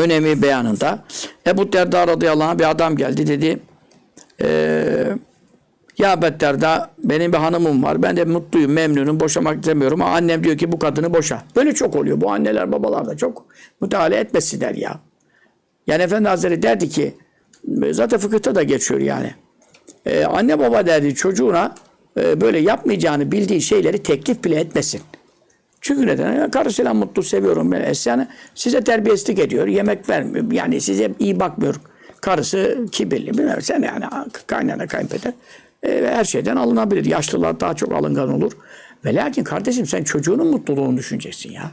önemi beyanında Ebu Derda radıyallahu anh bir adam geldi dedi. Eee ya Ebu Derda benim bir hanımım var. Ben de mutluyum, memnunum, boşamak istemiyorum. Ama annem diyor ki bu kadını boşa. Böyle çok oluyor. Bu anneler, babalar da çok müdahale etmesinler ya. Yani Efendi Hazretleri derdi ki zaten fıkıhta da geçiyor yani. Ee, anne baba derdi çocuğuna e, böyle yapmayacağını bildiği şeyleri teklif bile etmesin. Çünkü neden? Ya karısıyla mutlu seviyorum ben Esyan'ı. Size terbiyesizlik ediyor. Yemek vermiyor. Yani size iyi bakmıyor. Karısı kibirli. Bilmem sen yani kaynana kayınpeder. E, her şeyden alınabilir. Yaşlılar daha çok alıngan olur. Ve lakin kardeşim sen çocuğunun mutluluğunu düşüneceksin ya.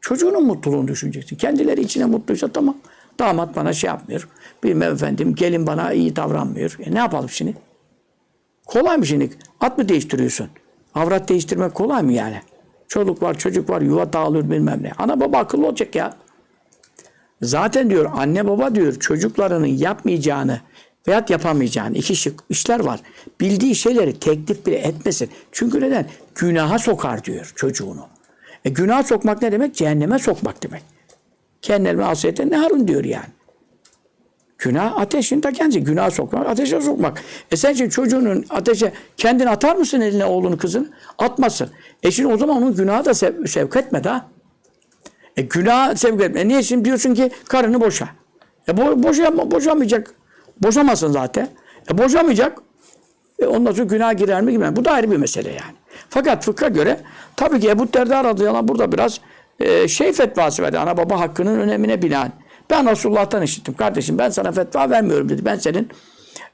Çocuğunun mutluluğunu düşüneceksin. Kendileri içine mutluysa tamam. Damat bana şey yapmıyor. Bilmem efendim gelin bana iyi davranmıyor. E ne yapalım şimdi? Kolay mı şimdi? At mı değiştiriyorsun? Avrat değiştirmek kolay mı yani? Çoluk var, çocuk var, yuva dağılıyor bilmem ne. Ana baba akıllı olacak ya. Zaten diyor anne baba diyor çocuklarının yapmayacağını veyahut yapamayacağını iki şık işler var. Bildiği şeyleri teklif bile etmesin. Çünkü neden? Günaha sokar diyor çocuğunu. E günaha sokmak ne demek? Cehenneme sokmak demek. Kendine asiyete ne harun diyor yani. Günah ateşin ta kendisi. Günah sokmak, ateşe sokmak. E sen şimdi çocuğunun ateşe kendini atar mısın eline oğlunu kızını? Atmasın. E şimdi o zaman onun günahı da sev, sevk etme daha. E günah sevk etme. E niye şimdi diyorsun ki karını boşa? E bo boşa, boşamayacak. Boşamasın zaten. E boşamayacak. E ondan sonra günah girer mi girmez? Bu da ayrı bir mesele yani. Fakat fıkha göre tabii ki Ebu Derda radıyallahu anh burada biraz e, şey fetvası verdi. Ana baba hakkının önemine binaen. Ben Resulullah'tan işittim. Kardeşim ben sana fetva vermiyorum dedi. Ben senin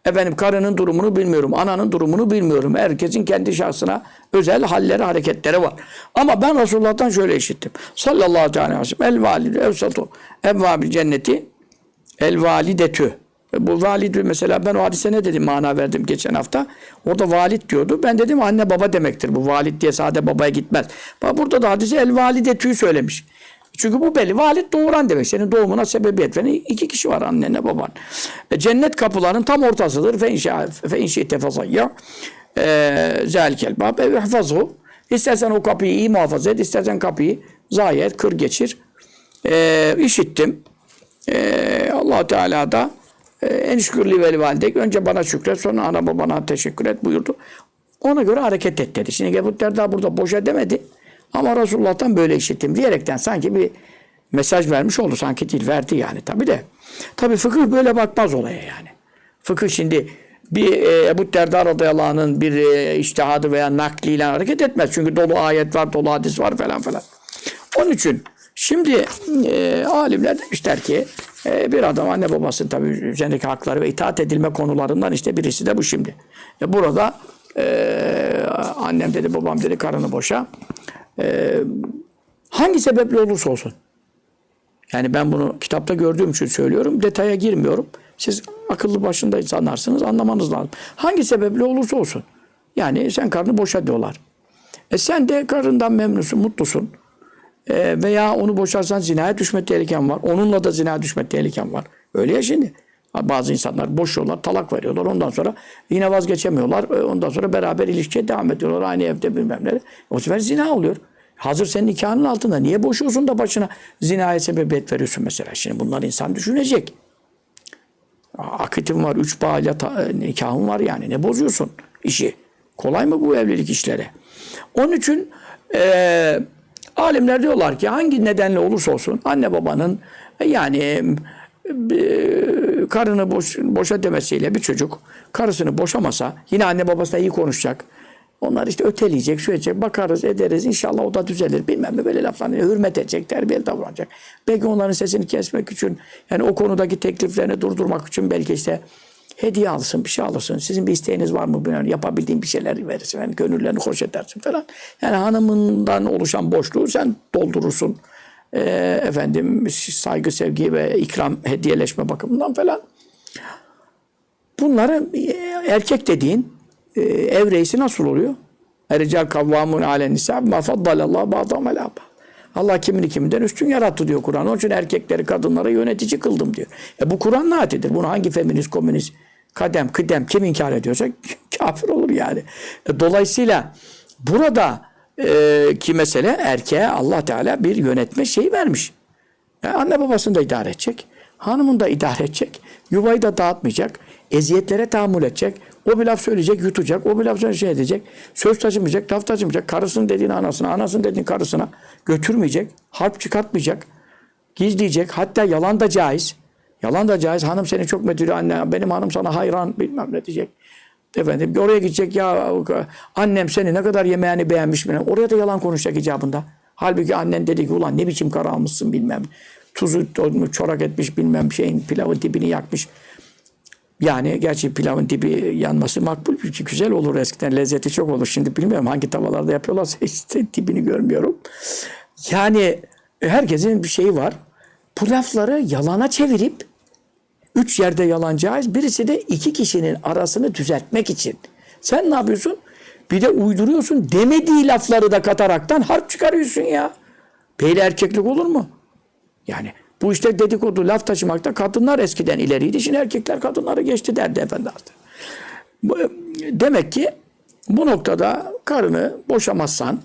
efendim karının durumunu bilmiyorum. Ananın durumunu bilmiyorum. Herkesin kendi şahsına özel halleri, hareketleri var. Ama ben Resulullah'tan şöyle işittim. Sallallahu aleyhi ve sellem. El validü evsatu evvabil cenneti el validetü. Bu validü mesela ben o hadise ne dedim mana verdim geçen hafta. Orada valid diyordu. Ben dedim anne baba demektir. Bu valid diye sade babaya gitmez. Bak burada da hadise el validetü söylemiş. Çünkü bu belli. Valid doğuran demek. Senin doğumuna sebebiyet veren iki kişi var annenle baban. E, cennet kapılarının tam ortasıdır. Fe inşa fe inşi tefazayya. E, Zelikel bab ev ihfazhu. İstersen o kapıyı iyi muhafaza et. istersen kapıyı zayi et, kır geçir. E, işittim. E, allah Teala da e, en şükürlü veli validek. Önce bana şükret sonra ana babana teşekkür et buyurdu. Ona göre hareket et dedi. Şimdi Ebu Derda burada boşa demedi. Ama Resulullah'tan böyle işittim diyerekten sanki bir mesaj vermiş oldu. Sanki değil verdi yani tabi de. Tabi fıkıh böyle bakmaz olaya yani. Fıkıh şimdi bir e, Ebu Derda radıyallahu anh'ın bir e, iştihadı veya nakliyle hareket etmez. Çünkü dolu ayet var, dolu hadis var falan falan. Onun için şimdi e, alimler demişler ki e, bir adam anne babasının tabi üzerindeki hakları ve itaat edilme konularından işte birisi de bu şimdi. E, burada e, annem dedi babam dedi karını boşa. E, hangi sebeple olursa olsun. Yani ben bunu kitapta gördüğüm için söylüyorum. Detaya girmiyorum. Siz akıllı başında insanlarsınız. Anlamanız lazım. Hangi sebeple olursa olsun. Yani sen karını boşa diyorlar. E sen de karından memnunsun, mutlusun. E, veya onu boşarsan zinaya düşme tehliken var. Onunla da zinaya düşme tehliken var. Öyle ya şimdi. Bazı insanlar boşuyorlar, talak veriyorlar. Ondan sonra yine vazgeçemiyorlar. E, Ondan sonra beraber ilişkiye devam ediyorlar. Aynı evde bilmem ne. O sefer zina oluyor. Hazır senin nikahının altında. Niye boşuyorsun da başına zinaya sebebiyet veriyorsun mesela? Şimdi bunlar insan düşünecek. Akitin var, üç bağıyla e, nikahın var yani. Ne bozuyorsun işi? Kolay mı bu evlilik işleri? Onun için e, alimler diyorlar ki hangi nedenle olursa olsun anne babanın e, yani e, karını boş, boşa demesiyle bir çocuk karısını boşamasa yine anne babasına iyi konuşacak. Onlar işte öteleyecek, şu edecek, bakarız, ederiz. İnşallah o da düzelir. Bilmem ne böyle laflarını hürmet edecek, terbiyeli davranacak. Belki onların sesini kesmek için, yani o konudaki tekliflerini durdurmak için belki işte hediye alırsın, bir şey alırsın. Sizin bir isteğiniz var mı bilmiyorum. Yapabildiğin bir şeyler verirsin. Yani gönüllerini hoş edersin falan. Yani hanımından oluşan boşluğu sen doldurursun. Ee, efendim saygı, sevgi ve ikram, hediyeleşme bakımından falan. Bunları e, erkek dediğin e, ev reisi nasıl oluyor? Erical kavvamun alen nisa ma faddalallahu ba'dahum ala. Allah kimini kiminden üstün yarattı diyor Kur'an. Onun için erkekleri kadınlara yönetici kıldım diyor. E bu Kur'an naatidir. Bunu hangi feminist, komünist, kadem, kıdem kim inkar ediyorsa kafir olur yani. E, dolayısıyla burada e, ki mesele erkeğe Allah Teala bir yönetme şeyi vermiş. E, anne babasını da idare edecek. Hanımın da idare edecek. Yuvayı da dağıtmayacak. Eziyetlere tahammül edecek. O bir laf söyleyecek, yutacak. O bir laf söyleyecek, şey edecek. Söz taşımayacak, laf taşımayacak. Karısının dediğini anasına, anasının dediğini karısına götürmeyecek. Harp çıkartmayacak. Gizleyecek. Hatta yalan da caiz. Yalan da caiz. Hanım seni çok medülü anne. Benim hanım sana hayran bilmem ne diyecek. Efendim oraya gidecek ya annem seni ne kadar yemeğini beğenmiş mi? Oraya da yalan konuşacak icabında. Halbuki annen dedi ki ulan ne biçim kara almışsın bilmem. Tuzu çorak etmiş bilmem şeyin pilavın dibini yakmış. Yani gerçi pilavın dibi yanması makbul bir güzel olur eskiden lezzeti çok olur. Şimdi bilmiyorum hangi tavalarda yapıyorlarsa işte dibini görmüyorum. Yani herkesin bir şeyi var. Bu lafları yalana çevirip üç yerde yalan caiz. Birisi de iki kişinin arasını düzeltmek için. Sen ne yapıyorsun? Bir de uyduruyorsun. Demediği lafları da kataraktan harp çıkarıyorsun ya. Böyle erkeklik olur mu? Yani bu işte dedikodu, laf taşımakta kadınlar eskiden ileriydi. Şimdi erkekler kadınları geçti derdi efendi Demek ki bu noktada karını boşamazsan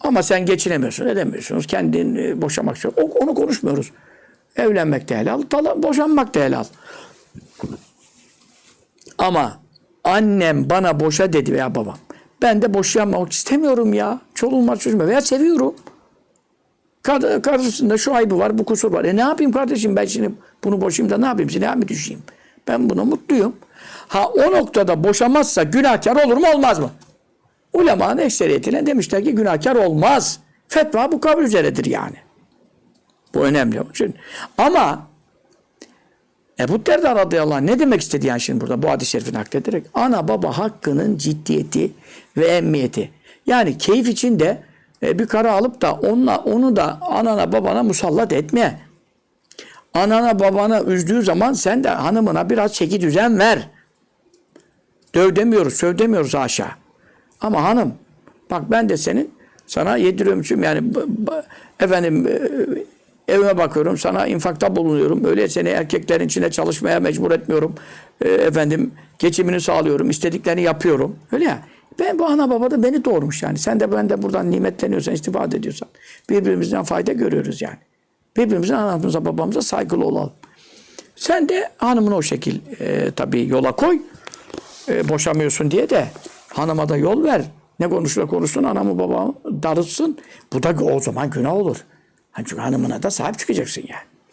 ama sen geçinemiyorsun, edemiyorsunuz. Kendin e, boşamak istiyor. O- Onu konuşmuyoruz. Evlenmek de helal, boşanmak da helal. Ama annem bana boşa dedi veya babam. Ben de boşanmak istemiyorum ya. Çoluğum var çocuğum veya seviyorum. Kad- Karşısında şu ayıbı var, bu kusur var. E ne yapayım kardeşim ben şimdi bunu boşayım da ne yapayım? Silah mı düşeyim? Ben buna mutluyum. Ha o noktada boşamazsa günahkar olur mu olmaz mı? Ulemanın ekseriyetine demişler ki günahkar olmaz. Fetva bu kabul üzeredir yani. Bu önemli. Onun için. Ama Ebu Derda radıyallahu anh ne demek istedi yani şimdi burada bu hadis-i şerifi naklederek? Ana baba hakkının ciddiyeti ve emniyeti. Yani keyif için de e, bir kara alıp da onunla, onu da anana babana musallat etme. Anana babana üzdüğü zaman sen de hanımına biraz çeki düzen ver. Döv demiyoruz, söv demiyoruz haşa. Ama hanım bak ben de senin sana yediriyorum yani b- b- efendim e, evime bakıyorum sana infakta bulunuyorum. Öyle seni erkeklerin içinde çalışmaya mecbur etmiyorum. E, efendim geçimini sağlıyorum. istediklerini yapıyorum. Öyle ya. Ben bu ana baba da beni doğurmuş yani. Sen de ben de buradan nimetleniyorsan, istifade ediyorsan birbirimizden fayda görüyoruz yani. Birbirimizin anamıza babamıza saygılı olalım. Sen de hanımını o şekil e, tabii yola koy e, boşamıyorsun diye de hanıma da yol ver. Ne konuşursa konuşsun anamı babamı darıtsın. Bu da o zaman günah olur. Çünkü hanımına da sahip çıkacaksın yani.